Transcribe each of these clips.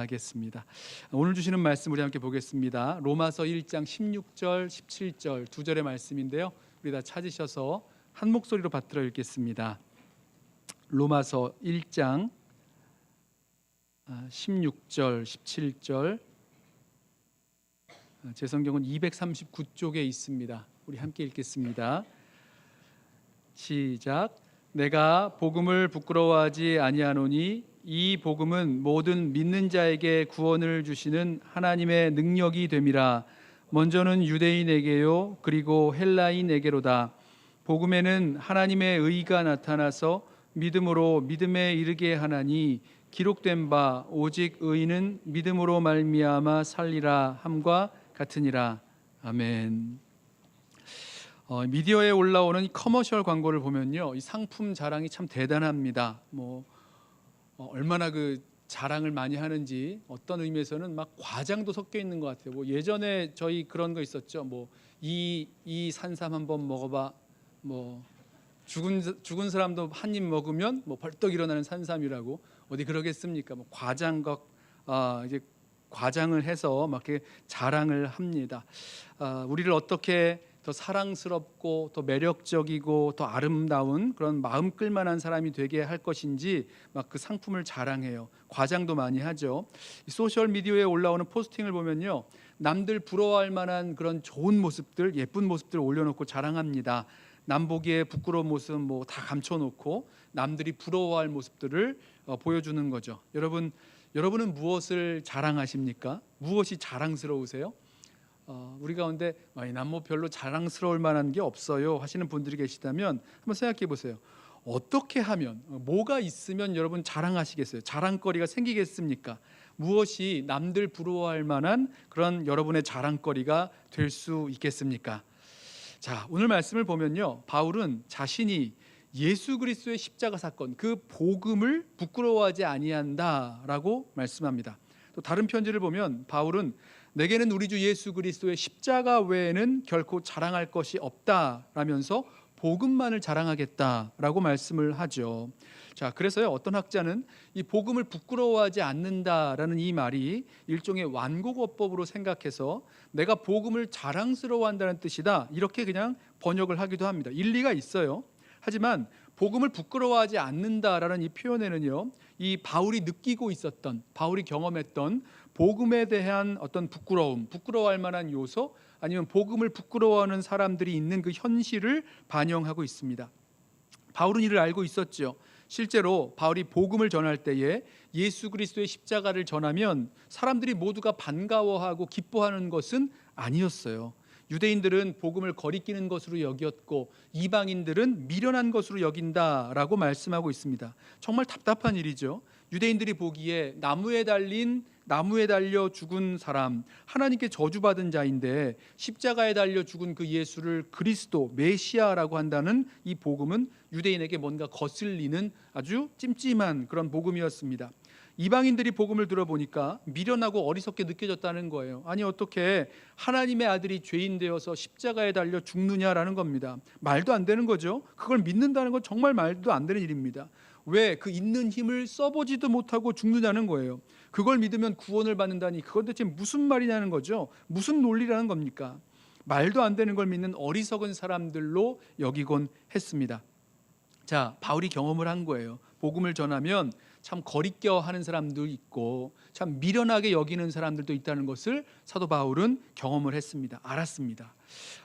하겠습니다. 오늘 주시는 말씀 우리 함께 보겠습니다. 로마서 1장 16절, 17절 두 절의 말씀인데요. 우리 다 찾으셔서 한 목소리로 받들어 읽겠습니다. 로마서 1장 16절, 17절 아, 제 성경은 239쪽에 있습니다. 우리 함께 읽겠습니다. 시작. 내가 복음을 부끄러워하지 아니하노니 이 복음은 모든 믿는 자에게 구원을 주시는 하나님의 능력이 됨이라. 먼저는 유대인에게요 그리고 헬라인에게로다. 복음에는 하나님의 의가 나타나서 믿음으로 믿음에 이르게 하나니 기록된 바 오직 의인은 믿음으로 말미암아 살리라 함과 같으니라. 아멘. 어, 미디어에 올라오는 이 커머셜 광고를 보면요, 이 상품 자랑이 참 대단합니다. 뭐 어, 얼마나 그 자랑을 많이 하는지 어떤 의미에서는 막 과장도 섞여 있는 것 같아요. 뭐 예전에 저희 그런 거 있었죠. 뭐 이 이 산삼 한번 먹어봐. 뭐 죽은 죽은 사람도 한 입 먹으면 뭐 벌떡 일어나는 산삼이라고 어디 그러겠습니까? 뭐 과장각 아 이제 과장을 해서 막 이렇게 자랑을 합니다. 아, 우리를 어떻게 더 사랑스럽고 더 매력적이고 더 아름다운 그런 마음 끌만한 사람이 되게 할 것인지 막 그 상품을 자랑해요. 과장도 많이 하죠. 이 소셜 미디어에 올라오는 포스팅을 보면요. 남들 부러워할 만한 그런 좋은 모습들, 예쁜 모습들 올려놓고 자랑합니다. 남 보기에 부끄러운 모습 뭐 다 감춰놓고 남들이 부러워할 모습들을 어, 보여주는 거죠. 여러분, 여러분은 무엇을 자랑하십니까? 무엇이 자랑스러우세요? 어, 우리 가운데 난뭐 별로 자랑스러울 만한 게 없어요 하시는 분들이 계시다면 한번 생각해 보세요. 어떻게 하면 어, 뭐가 있으면 여러분 자랑하시겠어요? 자랑거리가 생기겠습니까? 무엇이 남들 부러워할 만한 그런 여러분의 자랑거리가 될 수 있겠습니까? 자, 오늘 말씀을 보면요. 바울은 자신이 예수 그리스도의 십자가 사건 그 복음을 부끄러워하지 아니한다라고 말씀합니다. 또 다른 편지를 보면 바울은 내게는 우리 주 예수 그리스도의 십자가 외에는 결코 자랑할 것이 없다라면서 복음만을 자랑하겠다라고 말씀을 하죠. 자, 그래서요 어떤 학자는 이 복음을 부끄러워하지 않는다라는 이 말이 일종의 완곡어법으로 생각해서 내가 복음을 자랑스러워한다는 뜻이다 이렇게 그냥 번역을 하기도 합니다. 일리가 있어요. 하지만 복음을 부끄러워하지 않는다라는 이 표현에는요, 이 바울이 느끼고 있었던, 바울이 경험했던 복음에 대한 어떤 부끄러움, 부끄러워할 만한 요소, 아니면 복음을 부끄러워하는 사람들이 있는 그 현실을 반영하고 있습니다. 바울은 이를 알고 있었죠. 실제로 바울이 복음을 전할 때에 예수 그리스도의 십자가를 전하면 사람들이 모두가 반가워하고 기뻐하는 것은 아니었어요. 유대인들은 복음을 거리끼는 것으로 여겼고 이방인들은 미련한 것으로 여긴다라고 말씀하고 있습니다. 정말 답답한 일이죠. 유대인들이 보기에 나무에 달린 나무에 달려 죽은 사람, 하나님께 저주받은 자인데 십자가에 달려 죽은 그 예수를 그리스도 메시아라고 한다는 이 복음은 유대인에게 뭔가 거슬리는 아주 찜찜한 그런 복음이었습니다. 이방인들이 복음을 들어보니까 미련하고 어리석게 느껴졌다는 거예요. 아니 어떻게 하나님의 아들이 죄인 되어서 십자가에 달려 죽느냐라는 겁니다. 말도 안 되는 거죠. 그걸 믿는다는 건 정말 말도 안 되는 일입니다. 왜 그 있는 힘을 써보지도 못하고 죽느냐는 거예요. 그걸 믿으면 구원을 받는다니 그건 대체 무슨 말이냐는 거죠. 무슨 논리라는 겁니까? 말도 안 되는 걸 믿는 어리석은 사람들로 여기곤 했습니다. 자, 바울이 경험을 한 거예요. 복음을 전하면 참 거리껴 하는 사람도 있고 참 미련하게 여기는 사람들도 있다는 것을 사도 바울은 경험을 했습니다. 알았습니다.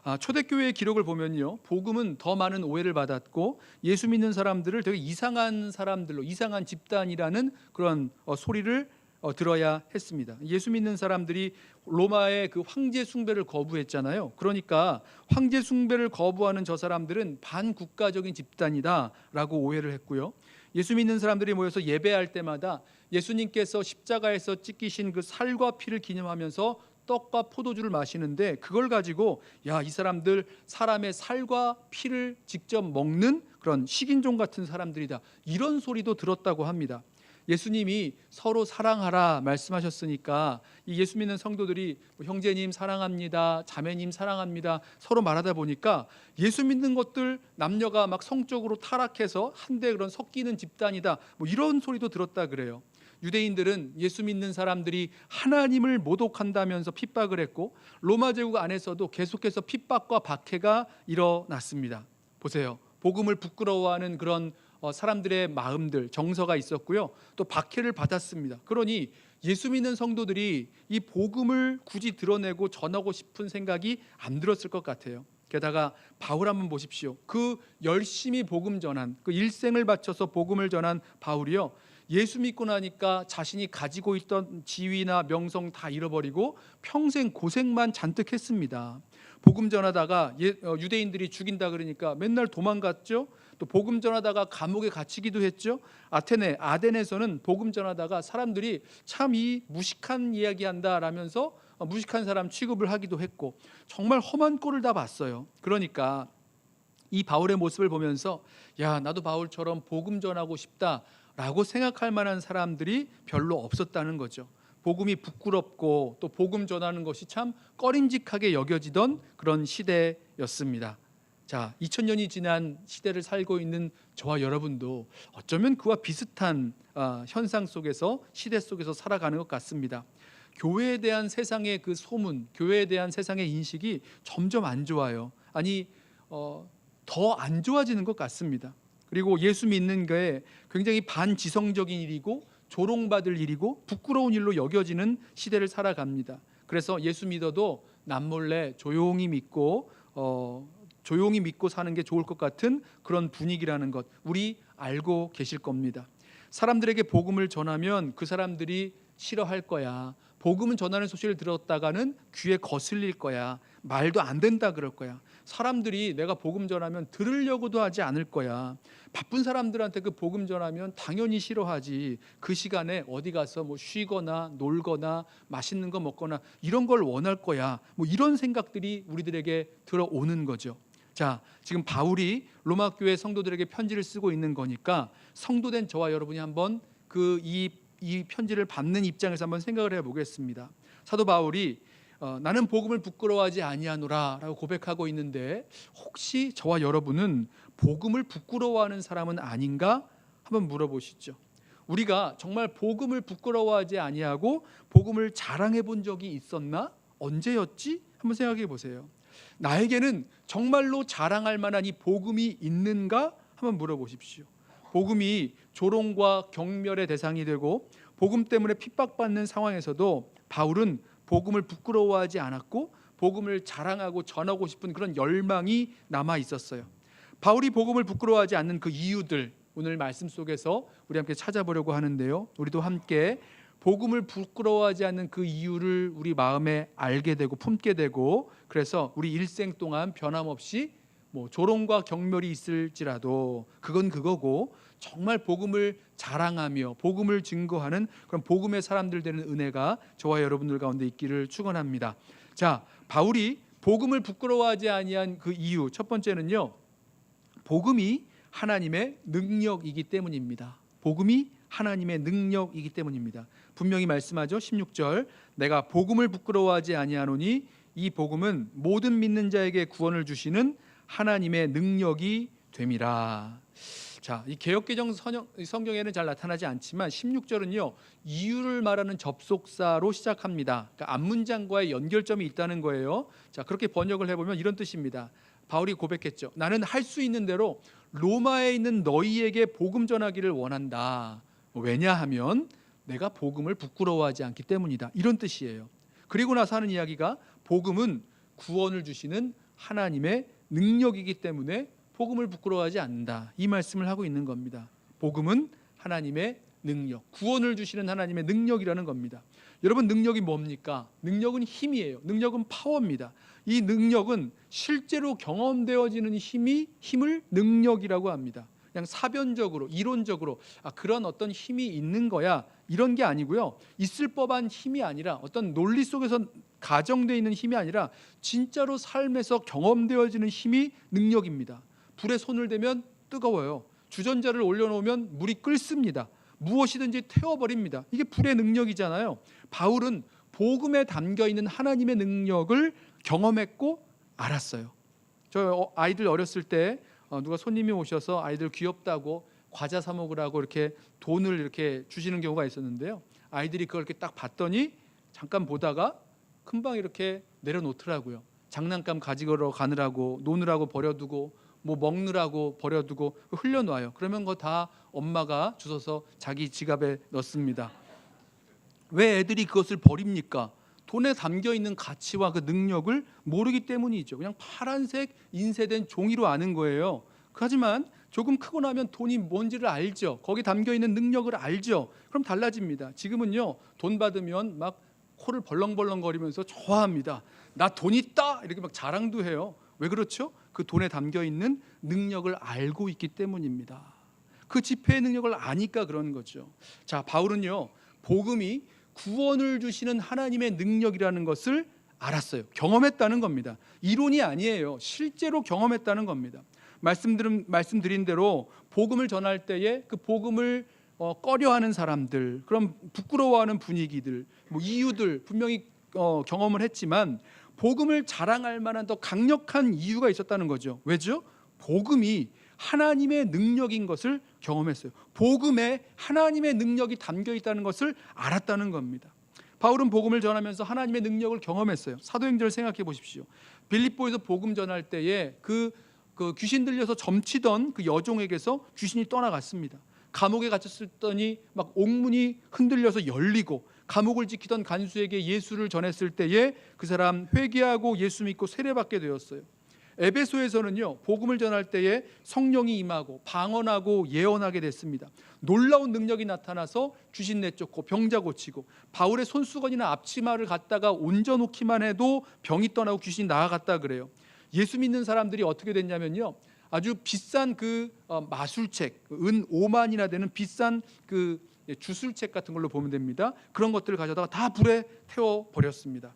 아, 초대교회의 기록을 보면요, 복음은 더 많은 오해를 받았고 예수 믿는 사람들을 되게 이상한 사람들로 이상한 집단이라는 그런 어, 소리를 어, 들어야 했습니다. 예수 믿는 사람들이 로마의 그 황제 숭배를 거부했잖아요. 그러니까 황제 숭배를 거부하는 저 사람들은 반국가적인 집단이다라고 오해를 했고요. 예수 믿는 사람들이 모여서 예배할 때마다 예수님께서 십자가에서 찢기신 그 살과 피를 기념하면서 떡과 포도주를 마시는데 그걸 가지고 야 이 사람들 사람의 살과 피를 직접 먹는 그런 식인종 같은 사람들이다 이런 소리도 들었다고 합니다. 예수님이 서로 사랑하라 말씀하셨으니까 이 예수 믿는 성도들이 뭐 형제님 사랑합니다, 자매님 사랑합니다 서로 말하다 보니까 예수 믿는 것들 남녀가 막 성적으로 타락해서 한데 그런 섞이는 집단이다 뭐 이런 소리도 들었다 그래요. 유대인들은 예수 믿는 사람들이 하나님을 모독한다면서 핍박을 했고 로마 제국 안에서도 계속해서 핍박과 박해가 일어났습니다. 보세요. 복음을 부끄러워하는 그런 어, 사람들의 마음들, 정서가 있었고요. 또 박해를 받았습니다. 그러니 예수 믿는 성도들이 이 복음을 굳이 드러내고 전하고 싶은 생각이 안 들었을 것 같아요. 게다가 바울 한번 보십시오. 그 열심히 복음 전한 그 일생을 바쳐서 복음을 전한 바울이요. 예수 믿고 나니까 자신이 가지고 있던 지위나 명성 다 잃어버리고 평생 고생만 잔뜩 했습니다. 복음 전하다가 예- 어, 유대인들이 죽인다 그러니까 맨날 도망갔죠. 또 복음 전하다가 감옥에 갇히기도 했죠. 아테네 아덴에서는 복음 전하다가 사람들이 참 이 무식한 이야기한다라면서 어, 무식한 사람 취급을 하기도 했고 정말 험한 꼴을 다 봤어요. 그러니까 이 바울의 모습을 보면서 야 나도 바울처럼 복음 전하고 싶다라고 생각할 만한 사람들이 별로 없었다는 거죠. 복음이 부끄럽고 또 복음 전하는 것이 참 꺼림직하게 여겨지던 그런 시대였습니다. 자, 2000년이 지난 시대를 살고 있는 저와 여러분도 어쩌면 그와 비슷한 아, 현상 속에서 시대 속에서 살아가는 것 같습니다. 교회에 대한 세상의 그 소문, 교회에 대한 세상의 인식이 점점 안 좋아요. 아니 어, 더 안 좋아지는 것 같습니다. 그리고 예수 믿는 게 굉장히 반지성적인 일이고 조롱받을 일이고 부끄러운 일로 여겨지는 시대를 살아갑니다. 그래서 예수 믿어도 남몰래 조용히 믿고 어, 조용히 믿고 사는 게 좋을 것 같은 그런 분위기라는 것 우리 알고 계실 겁니다. 사람들에게 복음을 전하면 그 사람들이 싫어할 거야. 복음은 전하는 소식을 들었다가는 귀에 거슬릴 거야. 말도 안 된다 그럴 거야. 사람들이 내가 복음 전하면 들으려고도 하지 않을 거야. 바쁜 사람들한테 그 복음 전하면 당연히 싫어하지. 그 시간에 어디 가서 뭐 쉬거나 놀거나 맛있는 거 먹거나 이런 걸 원할 거야. 뭐 이런 생각들이 우리들에게 들어오는 거죠. 자, 지금 바울이 로마 교회 성도들에게 편지를 쓰고 있는 거니까 성도된 저와 여러분이 한번 그이 이 편지를 받는 입장에서 한번 생각을 해 보겠습니다. 사도 바울이 어, 나는 복음을 부끄러워하지 아니하노라라고 고백하고 있는데 혹시 저와 여러분은 복음을 부끄러워하는 사람은 아닌가 한번 물어보시죠. 우리가 정말 복음을 부끄러워하지 아니하고 복음을 자랑해 본 적이 있었나? 언제였지? 한번 생각해 보세요. 나에게는 정말로 자랑할 만한 이 복음이 있는가? 한번 물어보십시오. 복음이 조롱과 경멸의 대상이 되고 복음 때문에 핍박받는 상황에서도 바울은 복음을 부끄러워하지 않았고 복음을 자랑하고 전하고 싶은 그런 열망이 남아 있었어요. 바울이 복음을 부끄러워하지 않는 그 이유들 오늘 말씀 속에서 우리 함께 찾아보려고 하는데요. 우리도 함께 복음을 부끄러워하지 않는 그 이유를 우리 마음에 알게 되고 품게 되고 그래서 우리 일생 동안 변함없이 뭐 조롱과 경멸이 있을지라도 그건 그거고 정말 복음을 자랑하며 복음을 증거하는 그런 복음의 사람들 되는 은혜가 저와 여러분들 가운데 있기를 축원합니다. 자, 바울이 복음을 부끄러워하지 아니한 그 이유 첫 번째는요. 복음이 하나님의 능력이기 때문입니다. 복음이 하나님의 능력이기 때문입니다. 분명히 말씀하죠. 16절 내가 복음을 부끄러워하지 아니하노니 이 복음은 모든 믿는 자에게 구원을 주시는 하나님의 능력이 됨이라. 자, 이 개혁개정 성경에는 잘 나타나지 않지만 16절은요 이유를 말하는 접속사로 시작합니다. 그러니까 앞문장과의 연결점이 있다는 거예요. 자, 그렇게 번역을 해보면 이런 뜻입니다. 바울이 고백했죠. 나는 할 수 있는 대로 로마에 있는 너희에게 복음 전하기를 원한다. 왜냐하면 내가 복음을 부끄러워하지 않기 때문이다. 이런 뜻이에요. 그리고 나서 하는 이야기가 복음은 구원을 주시는 하나님의 능력이기 때문에 복음을 부끄러워하지 않는다. 이 말씀을 하고 있는 겁니다. 복음은 하나님의 능력, 구원을 주시는 하나님의 능력이라는 겁니다. 여러분 능력이 뭡니까? 능력은 힘이에요. 능력은 파워입니다. 이 능력은 실제로 경험되어지는 힘이 힘을 능력이라고 합니다. 그냥 사변적으로 이론적으로 아, 그런 어떤 힘이 있는 거야 이런 게 아니고요. 있을 법한 힘이 아니라 어떤 논리 속에서 가정되어 있는 힘이 아니라 진짜로 삶에서 경험되어지는 힘이 능력입니다. 불에 손을 대면 뜨거워요. 주전자를 올려놓으면 물이 끓습니다. 무엇이든지 태워버립니다. 이게 불의 능력이잖아요. 바울은 복음에 담겨 있는 하나님의 능력을 경험했고 알았어요. 저 어, 아이들 어렸을 때 어, 누가 손님이 오셔서 아이들 귀엽다고 과자 사 먹으라고 이렇게 돈을 이렇게 주시는 경우가 있었는데요. 아이들이 그걸 이렇게 딱 봤더니 잠깐 보다가 금방 이렇게 내려놓더라고요. 장난감 가지러 가느라고 노느라고 버려두고 뭐 먹느라고 버려두고 흘려놔요. 그러면 그거 다 엄마가 주워서 자기 지갑에 넣습니다. 왜 애들이 그것을 버립니까? 돈에 담겨 있는 가치와 그 능력을 모르기 때문이죠. 그냥 파란색 인쇄된 종이로 아는 거예요. 하지만 조금 크고 나면 돈이 뭔지를 알죠. 거기 담겨 있는 능력을 알죠. 그럼 달라집니다. 지금은요 돈 받으면 막 코를 벌렁벌렁거리면서 좋아합니다. 나 돈 있다 이렇게 막 자랑도 해요. 왜 그렇죠? 그 돈에 담겨 있는 능력을 알고 있기 때문입니다. 그 지폐의 능력을 아니까 그런 거죠. 자 바울은요 복음이 구원을 주시는 하나님의 능력이라는 것을 알았어요. 경험했다는 겁니다. 이론이 아니에요. 실제로 경험했다는 겁니다. 말씀드린 말씀드린 대로 복음을 전할 때에 그 복음을 어, 꺼려하는 사람들, 그럼 부끄러워하는 분위기들, 뭐 이유들 분명히 어, 경험을 했지만 복음을 자랑할 만한 더 강력한 이유가 있었다는 거죠. 왜죠? 복음이 하나님의 능력인 것을 경험했어요. 복음에 하나님의 능력이 담겨 있다는 것을 알았다는 겁니다. 바울은 복음을 전하면서 하나님의 능력을 경험했어요. 사도행전을 생각해 보십시오. 빌립보에서 복음 전할 때에 그, 그 귀신 들려서 점치던 그 여종에게서 귀신이 떠나갔습니다. 감옥에 갇혔더니 막 옥문이 흔들려서 열리고 감옥을 지키던 간수에게 예수를 전했을 때에 그 사람 회개하고 예수 믿고 세례받게 되었어요. 에베소에서는요 복음을 전할 때에 성령이 임하고 방언하고 예언하게 됐습니다. 놀라운 능력이 나타나서 귀신 내쫓고 병자 고치고 바울의 손수건이나 앞치마를 갖다가 얹어놓기만 해도 병이 떠나고 귀신이 나아갔다 그래요. 예수 믿는 사람들이 어떻게 됐냐면요 아주 비싼 그 어, 마술책 은 5만이나 되는 비싼 그 주술책 같은 걸로 보면 됩니다. 그런 것들을 가져다가 다 불에 태워 버렸습니다.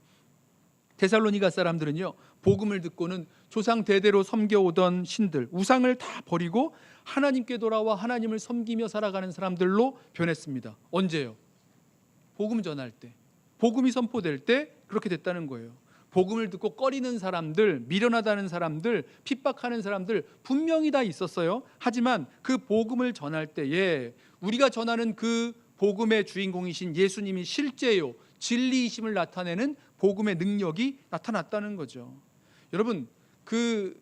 데살로니가 사람들은요 복음을 듣고는 조상 대대로 섬겨오던 신들 우상을 다 버리고 하나님께 돌아와 하나님을 섬기며 살아가는 사람들로 변했습니다. 언제요? 복음 전할 때, 복음이 선포될 때 그렇게 됐다는 거예요. 복음을 듣고 꺼리는 사람들, 미련하다는 사람들, 핍박하는 사람들 분명히 다 있었어요. 하지만 그 복음을 전할 때에 우리가 전하는 그 복음의 주인공이신 예수님이 실제요 진리이심을 나타내는 복음의 능력이 나타났다는 거죠. 여러분 그,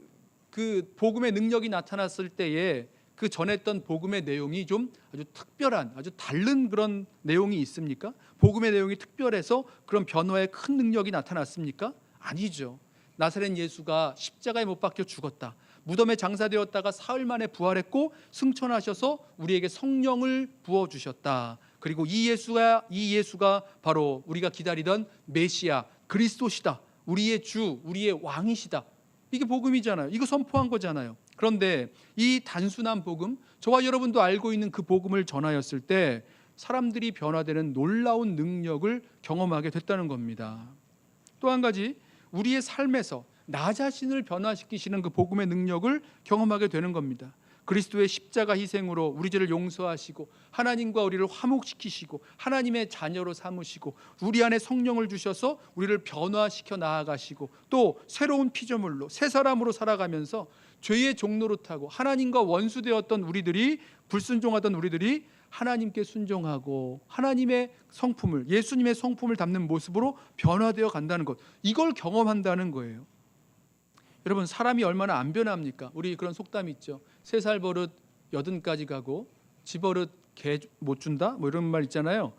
그 복음의 능력이 나타났을 때에 그 전했던 복음의 내용이 좀 아주 특별한 아주 다른 그런 내용이 있습니까? 복음의 내용이 특별해서 그런 변화의 큰 능력이 나타났습니까? 아니죠. 나사렛 예수가 십자가에 못 박혀 죽었다. 무덤에 장사되었다가 사흘 만에 부활했고 승천하셔서 우리에게 성령을 부어 주셨다. 그리고 이 예수가 이 예수가 바로 우리가 기다리던 메시아 그리스도시다. 우리의 주, 우리의 왕이시다. 이게 복음이잖아요. 이거 선포한 거잖아요. 그런데 이 단순한 복음, 저와 여러분도 알고 있는 그 복음을 전하였을 때 사람들이 변화되는 놀라운 능력을 경험하게 됐다는 겁니다. 또 한 가지 우리의 삶에서 나 자신을 변화시키시는 그 복음의 능력을 경험하게 되는 겁니다. 그리스도의 십자가 희생으로 우리 죄를 용서하시고 하나님과 우리를 화목시키시고 하나님의 자녀로 삼으시고 우리 안에 성령을 주셔서 우리를 변화시켜 나아가시고 또 새로운 피조물로 새 사람으로 살아가면서 죄의 종로로 타고 하나님과 원수되었던 우리들이 불순종하던 우리들이 하나님께 순종하고 하나님의 성품을 예수님의 성품을 담는 모습으로 변화되어 간다는 것 이걸 경험한다는 거예요. 여러분 사람이 얼마나 안 변합니까? 우리 그런 속담 있죠. 세 살 버릇 여든까지 가고 지 버릇 개 못 준다. 뭐 이런 말 있잖아요.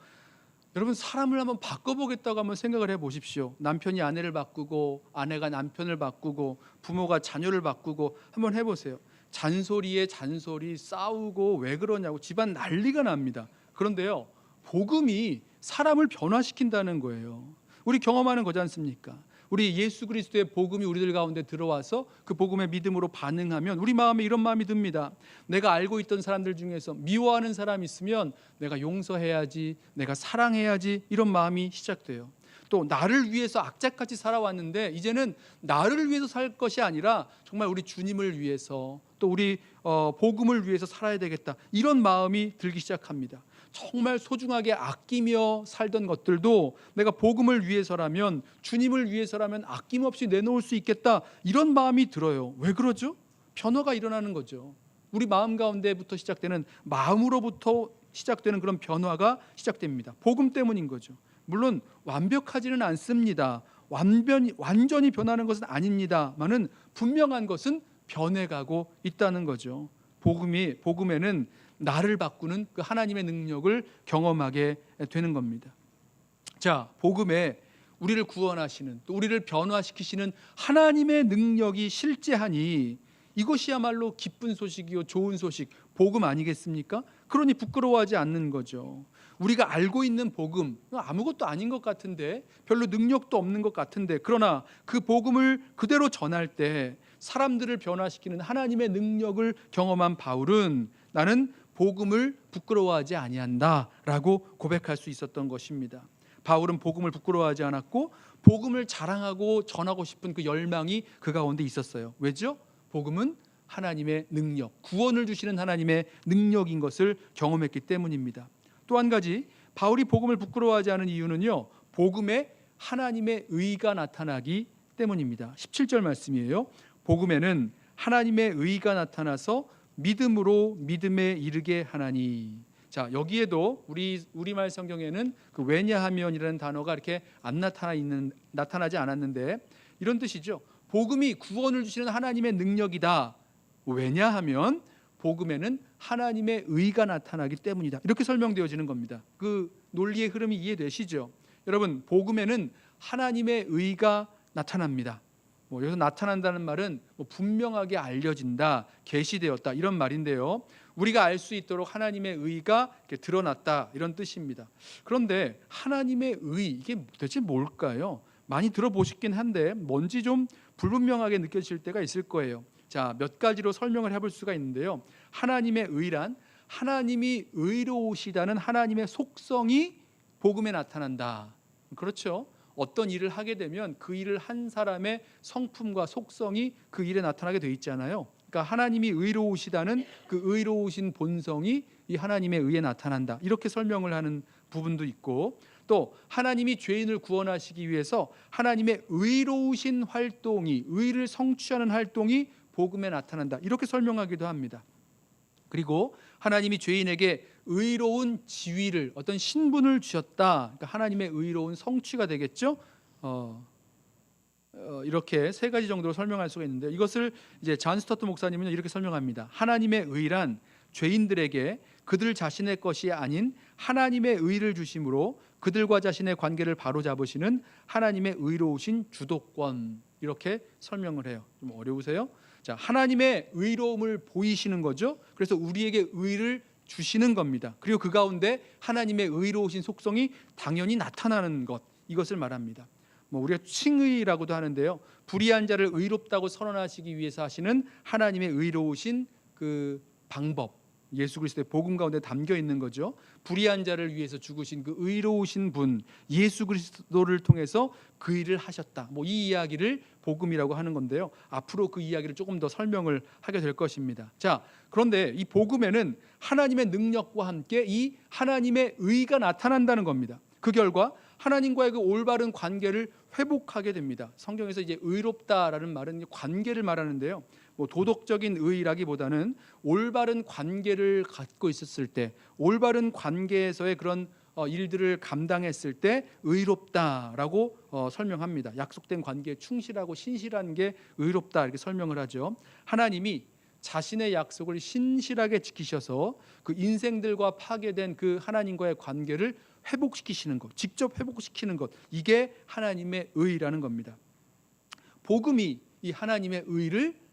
여러분 사람을 한번 바꿔보겠다고 한번 생각을 해보십시오. 남편이 아내를 바꾸고 아내가 남편을 바꾸고 부모가 자녀를 바꾸고 한번 해보세요. 잔소리에 잔소리 싸우고 왜 그러냐고 집안 난리가 납니다. 그런데요 복음이 사람을 변화시킨다는 거예요. 우리 경험하는 거지 않습니까? 우리 예수 그리스도의 복음이 우리들 가운데 들어와서 그 복음의 믿음으로 반응하면 우리 마음에 이런 마음이 듭니다. 내가 알고 있던 사람들 중에서 미워하는 사람이 있으면 내가 용서해야지, 내가 사랑해야지 이런 마음이 시작돼요. 또 나를 위해서 악착같이 살아왔는데 이제는 나를 위해서 살 것이 아니라 정말 우리 주님을 위해서 또 우리 어, 복음을 위해서 살아야 되겠다 이런 마음이 들기 시작합니다. 정말 소중하게 아끼며 살던 것들도 내가 복음을 위해서라면 주님을 위해서라면 아낌없이 내놓을 수 있겠다 이런 마음이 들어요. 왜 그러죠? 변화가 일어나는 거죠. 우리 마음 가운데부터 시작되는 마음으로부터 시작되는 그런 변화가 시작됩니다. 복음 때문인 거죠. 물론 완벽하지는 않습니다. 완전히 완전히 변하는 것은 아닙니다만은 분명한 것은 변해가고 있다는 거죠. 복음이 복음에는 나를 바꾸는 그 하나님의 능력을 경험하게 되는 겁니다. 자, 복음에 우리를 구원하시는 또 우리를 변화시키시는 하나님의 능력이 실제하니 이것이야말로 기쁜 소식이요 좋은 소식 복음 아니겠습니까? 그러니 부끄러워하지 않는 거죠. 우리가 알고 있는 복음 아무것도 아닌 것 같은데 별로 능력도 없는 것 같은데 그러나 그 복음을 그대로 전할 때 사람들을 변화시키는 하나님의 능력을 경험한 바울은 나는 복음을 부끄러워하지 아니한다라고 고백할 수 있었던 것입니다. 바울은 복음을 부끄러워하지 않았고 복음을 자랑하고 전하고 싶은 그 열망이 그 가운데 있었어요. 왜죠? 복음은 하나님의 능력, 구원을 주시는 하나님의 능력인 것을 경험했기 때문입니다. 또 한 가지 바울이 복음을 부끄러워하지 않은 이유는요. 복음에 하나님의 의가 나타나기 때문입니다. 17절 말씀이에요. 복음에는 하나님의 의가 나타나서 믿음으로 믿음에 이르게 하나니. 자, 여기에도 우리 우리말 성경에는 그 왜냐하면이라는 단어가 이렇게 안 나타나 있는 나타나지 않았는데 이런 뜻이죠. 복음이 구원을 주시는 하나님의 능력이다. 왜냐하면 복음에는 하나님의 의가 나타나기 때문이다. 이렇게 설명되어지는 겁니다. 그 논리의 흐름이 이해되시죠? 여러분, 복음에는 하나님의 의가 나타납니다. 뭐 여기서 나타난다는 말은 뭐 분명하게 알려진다, 계시되었다 이런 말인데요. 우리가 알 수 있도록 하나님의 의가 드러났다 이런 뜻입니다. 그런데 하나님의 의 이게 도대체 뭘까요? 많이 들어보시긴 한데 뭔지 좀 불분명하게 느껴질 때가 있을 거예요. 자, 몇 가지로 설명을 해볼 수가 있는데요. 하나님의 의란 하나님이 의로우시다는 하나님의 속성이 복음에 나타난다. 그렇죠? 어떤 일을 하게 되면 그 일을 한 사람의 성품과 속성이 그 일에 나타나게 돼 있잖아요. 그러니까 하나님이 의로우시다는 그 의로우신 본성이 이 하나님의 의에 나타난다. 이렇게 설명을 하는 부분도 있고 또 하나님이 죄인을 구원하시기 위해서 하나님의 의로우신 활동이 의를 성취하는 활동이 복음에 나타난다. 이렇게 설명하기도 합니다. 그리고 하나님이 죄인에게 의로운 지위를 어떤 신분을 주셨다. 그러니까 하나님의 의로운 성취가 되겠죠. 어, 어, 이렇게 세 가지 정도로 설명할 수가 있는데 이것을 이제 잔 스타트 목사님은 이렇게 설명합니다. 하나님의 의란 죄인들에게 그들 자신의 것이 아닌 하나님의 의를 주심으로 그들과 자신의 관계를 바로 잡으시는 하나님의 의로우신 주도권 이렇게 설명을 해요. 좀 어려우세요? 자, 하나님의 의로움을 보이시는 거죠. 그래서 우리에게 의를 주시는 겁니다. 그리고 그 가운데 하나님의 의로우신 속성이 당연히 나타나는 것 이것을 말합니다. 뭐 우리가 칭의라고도 하는데요. 불의한 자를 의롭다고 선언하시기 위해서 하시는 하나님의 의로우신 그 방법 예수 그리스도의 복음 가운데 담겨 있는 거죠. 불의한 자를 위해서 죽으신 그 의로우신 분 예수 그리스도를 통해서 그 일을 하셨다. 뭐 이 이야기를 복음이라고 하는 건데요. 앞으로 그 이야기를 조금 더 설명을 하게 될 것입니다. 자, 그런데 이 복음에는 하나님의 능력과 함께 이 하나님의 의가 나타난다는 겁니다. 그 결과 하나님과의 그 올바른 관계를 회복하게 됩니다. 성경에서 이제 의롭다라는 말은 관계를 말하는데요. 뭐 도덕적인 의라기보다는 올바른 관계를 갖고 있었을 때, 올바른 관계에서의 그런 어, 일들을 감당했을 때 의롭다라고 어, 설명합니다. 약속된 관계에 충실하고 신실한 게 의롭다 이렇게 설명을 하죠. 하나님이 자신의 약속을 신실하게 지키셔서 그 인생들과 파괴된 그 하나님과의 관계를 회복시키시는 것, 직접 회복시키는 것, 이게 하나님의 의라는 겁니다. 복음이 이 하나님의 의를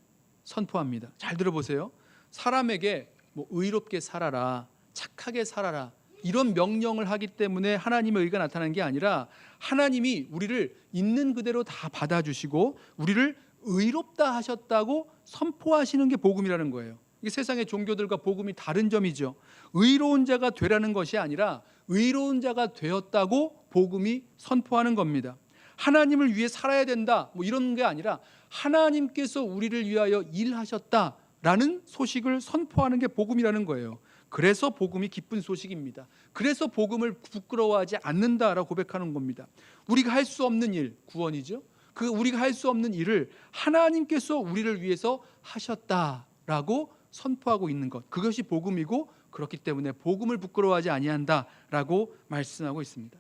선포합니다. 잘 들어보세요. 사람에게 뭐 의롭게 살아라, 착하게 살아라 이런 명령을 하기 때문에 하나님의 의가 나타나는 게 아니라 하나님이 우리를 있는 그대로 다 받아주시고 우리를 의롭다 하셨다고 선포하시는 게 복음이라는 거예요. 이게 세상의 종교들과 복음이 다른 점이죠. 의로운 자가 되라는 것이 아니라 의로운 자가 되었다고 복음이 선포하는 겁니다. 하나님을 위해 살아야 된다. 뭐 이런 게 아니라 하나님께서 우리를 위하여 일하셨다라는 소식을 선포하는 게 복음이라는 거예요. 그래서 복음이 기쁜 소식입니다. 그래서 복음을 부끄러워하지 않는다라고 고백하는 겁니다. 우리가 할 수 없는 일, 구원이죠. 그 우리가 할 수 없는 일을 하나님께서 우리를 위해서 하셨다라고 선포하고 있는 것 그것이 복음이고 그렇기 때문에 복음을 부끄러워하지 아니한다라고 말씀하고 있습니다.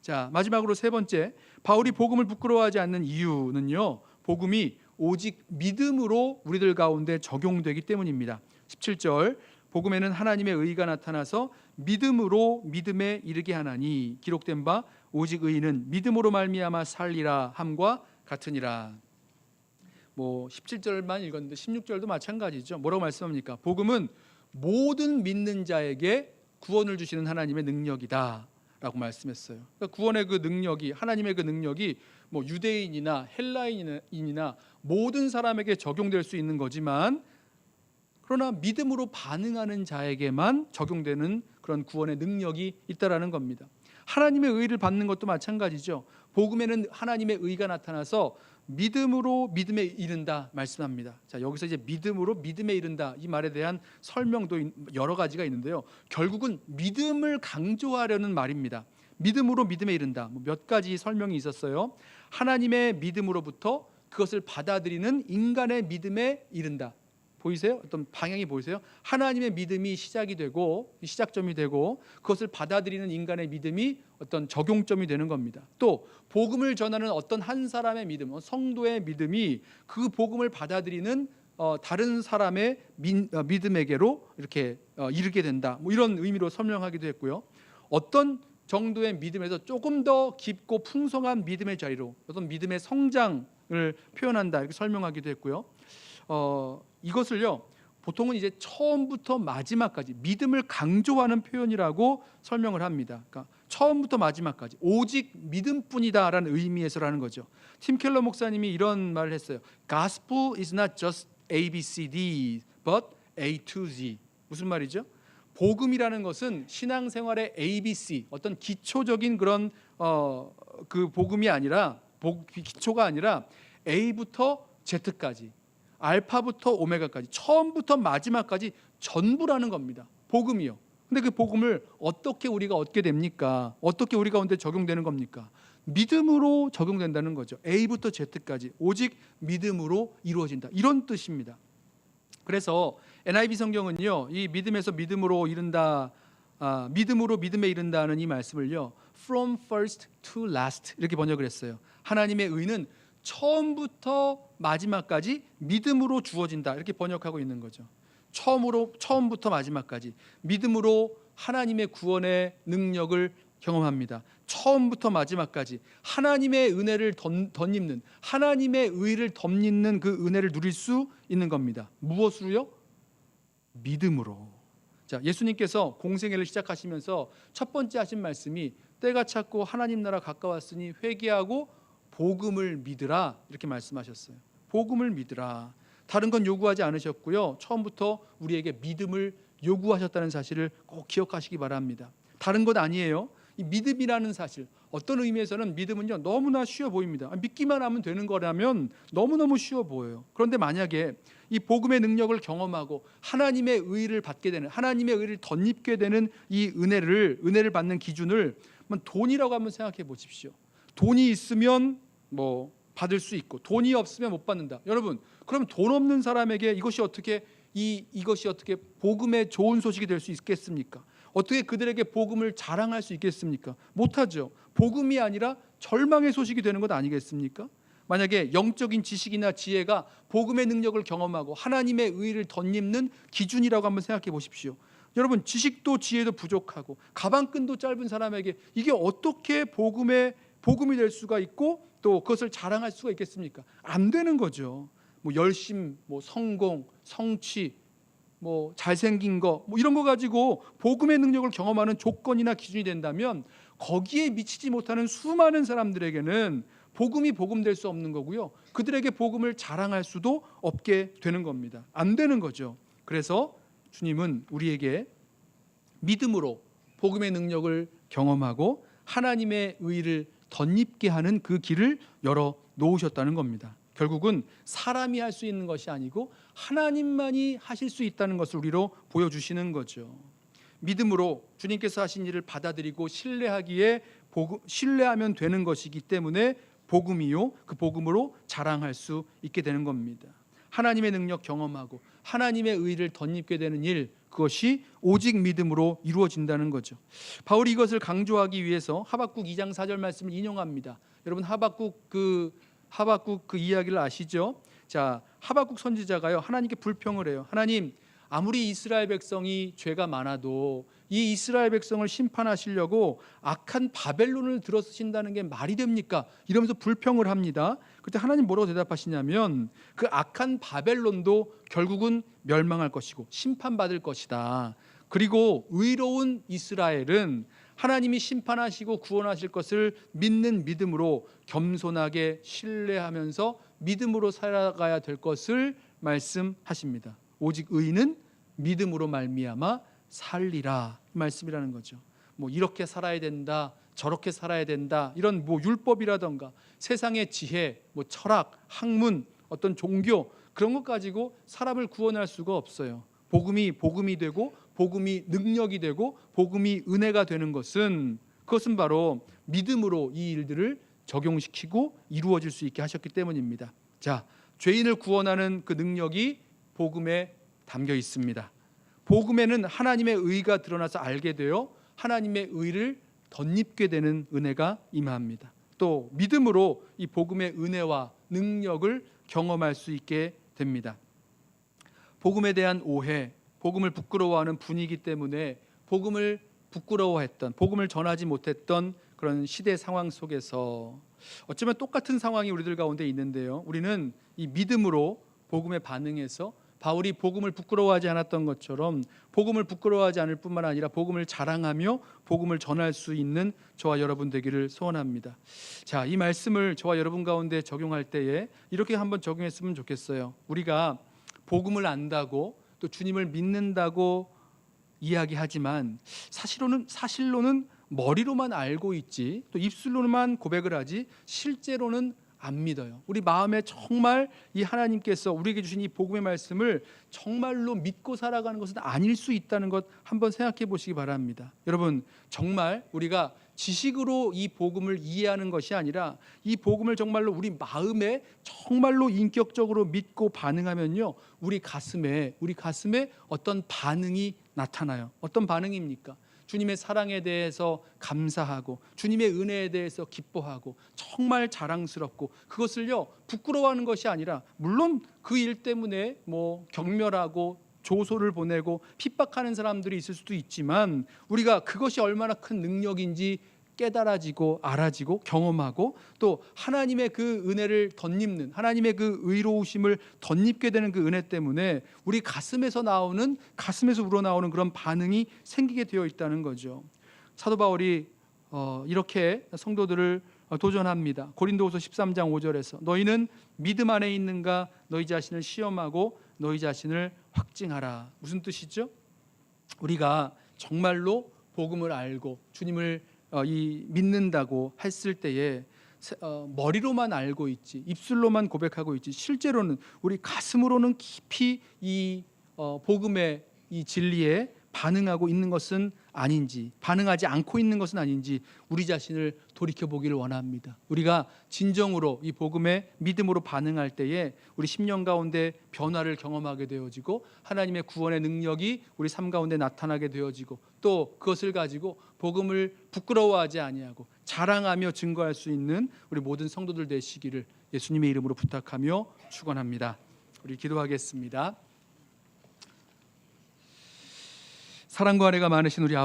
자 마지막으로 세 번째 바울이 복음을 부끄러워하지 않는 이유는요 복음이 오직 믿음으로 우리들 가운데 적용되기 때문입니다. 17절 복음에는 하나님의 의가 나타나서 믿음으로 믿음에 이르게 하나니 기록된 바 오직 의인은 믿음으로 말미암아 살리라 함과 같으니라. 뭐 17절만 읽었는데 16절도 마찬가지죠. 뭐라고 말씀합니까? 복음은 모든 믿는 자에게 구원을 주시는 하나님의 능력이다라고 말씀했어요. 그러니까 구원의 그 능력이 하나님의 그 능력이 뭐 유대인이나 헬라인이나 모든 사람에게 적용될 수 있는 거지만 그러나 믿음으로 반응하는 자에게만 적용되는 그런 구원의 능력이 있다라는 겁니다. 하나님의 의를 받는 것도 마찬가지죠. 복음에는 하나님의 의가 나타나서 믿음으로 믿음에 이른다 말씀합니다. 자, 여기서 이제 믿음으로 믿음에 이른다 이 말에 대한 설명도 여러 가지가 있는데요. 결국은 믿음을 강조하려는 말입니다. 믿음으로 믿음에 이른다. 뭐몇 가지 설명이 있었어요. 하나님의 믿음으로부터 그것을 받아들이는 인간의 믿음에 이른다. 보이세요? 어떤 방향이 보이세요? 하나님의 믿음이 시작이 되고 시작점이 되고 그것을 받아들이는 인간의 믿음이 어떤 적용점이 되는 겁니다. 또 복음을 전하는 어떤 한 사람의 믿음, 어, 성도의 믿음이 그 복음을 받아들이는 어, 다른 사람의 민- 어, 믿음에게로 이렇게 어, 이르게 된다. 뭐 이런 의미로 설명하기도 했고요. 어떤 정도의 믿음에서 조금 더 깊고 풍성한 믿음의 자리로 어떤 믿음의 성장을 표현한다 이렇게 설명하기도 했고요. 어, 이것을요 보통은 이제 처음부터 마지막까지 믿음을 강조하는 표현이라고 설명을 합니다. 그러니까 처음부터 마지막까지 오직 믿음뿐이다라는 의미에서라는 거죠. 팀 켈러 목사님이 이런 말을 했어요. Gospel is not just A, B, C, D, but A to Z. 무슨 말이죠? 복음이라는 것은 신앙생활의 A, B, C 어떤 기초적인 그런 어, 그 복음이 아니라 복, 기초가 아니라 A부터 Z까지 알파부터 오메가까지 처음부터 마지막까지 전부라는 겁니다. 복음이요. 근데 그 복음을 어떻게 우리가 얻게 됩니까? 어떻게 우리 가운데 적용되는 겁니까? 믿음으로 적용된다는 거죠. A부터 Z까지 오직 믿음으로 이루어진다. 이런 뜻입니다. 그래서 NIV 성경은요, 이 믿음에서 믿음으로 이른다, 아, 믿음으로 믿음에 이른다는 이 말씀을요, from first to last 이렇게 번역을 했어요. 하나님의 의는 처음부터 마지막까지 믿음으로 주어진다 이렇게 번역하고 있는 거죠. 처음으로 처음부터 마지막까지 믿음으로 하나님의 구원의 능력을 경험합니다. 처음부터 마지막까지 하나님의 은혜를 덧, 덧입는 하나님의 의를 덧입는 그 은혜를 누릴 수 있는 겁니다. 무엇으로요? 믿음으로. 자, 예수님께서 공생애를 시작하시면서 첫 번째 하신 말씀이 때가 찼고 하나님 나라 가까웠으니 회개하고 복음을 믿으라 이렇게 말씀하셨어요. 복음을 믿으라. 다른 건 요구하지 않으셨고요. 처음부터 우리에게 믿음을 요구하셨다는 사실을 꼭 기억하시기 바랍니다. 다른 것 아니에요. 이 믿음이라는 사실 어떤 의미에서는 믿음은요 너무나 쉬워 보입니다. 믿기만 하면 되는 거라면 너무너무 쉬워 보여요. 그런데 만약에 이 복음의 능력을 경험하고 하나님의 의를 받게 되는 하나님의 의를 덧입게 되는 이 은혜를 은혜를 받는 기준을 돈이라고 한번 생각해 보십시오. 돈이 있으면 뭐 받을 수 있고 돈이 없으면 못 받는다. 여러분, 그러면 돈 없는 사람에게 이것이 어떻게 이 이것이 어떻게 복음의 좋은 소식이 될 수 있겠습니까? 어떻게 그들에게 복음을 자랑할 수 있겠습니까? 못하죠. 복음이 아니라 절망의 소식이 되는 것 아니겠습니까? 만약에 영적인 지식이나 지혜가 복음의 능력을 경험하고 하나님의 의를 덧입는 기준이라고 한번 생각해 보십시오. 여러분 지식도 지혜도 부족하고 가방끈도 짧은 사람에게 이게 어떻게 복음의 복음이 될 수가 있고 또 그것을 자랑할 수가 있겠습니까? 안 되는 거죠. 뭐 열심, 뭐 성공, 성취, 뭐 잘생긴 거, 뭐 이런 거 가지고 복음의 능력을 경험하는 조건이나 기준이 된다면 거기에 미치지 못하는 수많은 사람들에게는 복음이 복음될 수 없는 거고요. 그들에게 복음을 자랑할 수도 없게 되는 겁니다. 안 되는 거죠. 그래서 주님은 우리에게 믿음으로 복음의 능력을 경험하고 하나님의 의를 덧입게 하는 그 길을 열어 놓으셨다는 겁니다. 결국은 사람이 할 수 있는 것이 아니고 하나님만이 하실 수 있다는 것을 우리로 보여주시는 거죠. 믿음으로 주님께서 하신 일을 받아들이고 신뢰하기에 신뢰하면 되는 것이기 때문에 복음이요 그 복음으로 자랑할 수 있게 되는 겁니다. 하나님의 능력 경험하고 하나님의 의를 덧입게 되는 일 그것이 오직 믿음으로 이루어진다는 거죠. 바울이 이것을 강조하기 위해서 하박국 2장 4절 말씀을 인용합니다. 여러분 하박국 그 하박국 그 이야기를 아시죠? 자, 하박국 선지자가요. 하나님께 불평을 해요. 하나님 아무리 이스라엘 백성이 죄가 많아도 이 이스라엘 백성을 심판하시려고 악한 바벨론을 들어쓰신다는 게 말이 됩니까? 이러면서 불평을 합니다. 그때 하나님 뭐라고 대답하시냐면 그 악한 바벨론도 결국은 멸망할 것이고 심판받을 것이다. 그리고 의로운 이스라엘은 하나님이 심판하시고 구원하실 것을 믿는 믿음으로 겸손하게 신뢰하면서 믿음으로 살아가야 될 것을 말씀하십니다. 오직 의는 믿음으로 말미암아 살리라 이 말씀이라는 거죠. 뭐 이렇게 살아야 된다, 저렇게 살아야 된다 이런 뭐 율법이라던가 세상의 지혜, 뭐 철학, 학문, 어떤 종교 그런 것 가지고 사람을 구원할 수가 없어요. 복음이 복음이 되고 복음이 능력이 되고 복음이 은혜가 되는 것은 그것은 바로 믿음으로 이 일들을 적용시키고 이루어질 수 있게 하셨기 때문입니다. 자, 죄인을 구원하는 그 능력이 복음에 담겨 있습니다. 복음에는 하나님의 의가 드러나서 알게 되어 하나님의 의를 덧입게 되는 은혜가 임합니다. 또 믿음으로 이 복음의 은혜와 능력을 경험할 수 있게 됩니다. 복음에 대한 오해, 복음을 부끄러워하는 분위기 때문에 복음을 부끄러워했던, 복음을 전하지 못했던 그런 시대 상황 속에서 어쩌면 똑같은 상황이 우리들 가운데 있는데요. 우리는 이 믿음으로 복음에 반응해서 바울이 복음을 부끄러워하지 않았던 것처럼 복음을 부끄러워하지 않을 뿐만 아니라 복음을 자랑하며 복음을 전할 수 있는 저와 여러분 되기를 소원합니다. 자, 이 말씀을 저와 여러분 가운데 적용할 때에 이렇게 한번 적용했으면 좋겠어요. 우리가 복음을 안다고 또 주님을 믿는다고 이야기하지만 사실로는 사실로는 머리로만 알고 있지 또 입술로만 고백을 하지 실제로는 안 믿어요. 우리 마음에 정말 이 하나님께서 우리에게 주신 이 복음의 말씀을 정말로 믿고 살아가는 것은 아닐 수 있다는 것 한번 생각해 보시기 바랍니다. 여러분, 정말 우리가 지식으로 이 복음을 이해하는 것이 아니라 이 복음을 정말로 우리 마음에 정말로 인격적으로 믿고 반응하면요. 우리 가슴에 우리 가슴에 어떤 반응이 나타나요. 어떤 반응입니까? 주님의 사랑에 대해서 감사하고 주님의 은혜에 대해서 기뻐하고 정말 자랑스럽고 그것을요 부끄러워하는 것이 아니라 물론 그 일 때문에 뭐 경멸하고 조소를 보내고 핍박하는 사람들이 있을 수도 있지만 우리가 그것이 얼마나 큰 능력인지 깨달아지고 알아지고 경험하고 또 하나님의 그 은혜를 덧입는 하나님의 그 의로우심을 덧입게 되는 그 은혜 때문에 우리 가슴에서 나오는 가슴에서 우러나오는 그런 반응이 생기게 되어 있다는 거죠. 사도 바울이 어, 이렇게 성도들을 어, 도전합니다. 고린도후서 13장 5절에서 너희는 믿음 안에 있는가 너희 자신을 시험하고 너희 자신을 확증하라. 무슨 뜻이죠? 우리가 정말로 복음을 알고 주님을 어, 이 믿는다고 했을 때에 세- 어, 머리로만 알고 있지 입술로만 고백하고 있지 실제로는 우리 가슴으로는 깊이 이 어, 복음의 이 진리에 반응하고 있는 것은 아닌지 반응하지 않고 있는 것은 아닌지 우리 자신을 돌이켜 보기를 원합니다. 우리가 진정으로 이 복음의 믿음으로 반응할 때에 우리 10년 가운데 변화를 경험하게 되어지고 하나님의 구원의 능력이 우리 삶 가운데 나타나게 되어지고 또 그것을 가지고 복음을 부끄러워하지 아니하고 자랑하며 증거할 수 있는 우리 모든 성도들 되시기를 예수님의 이름으로 부탁하며 축원합니다. 우리 기도하겠습니다. 사랑과 은혜가 많으신 우리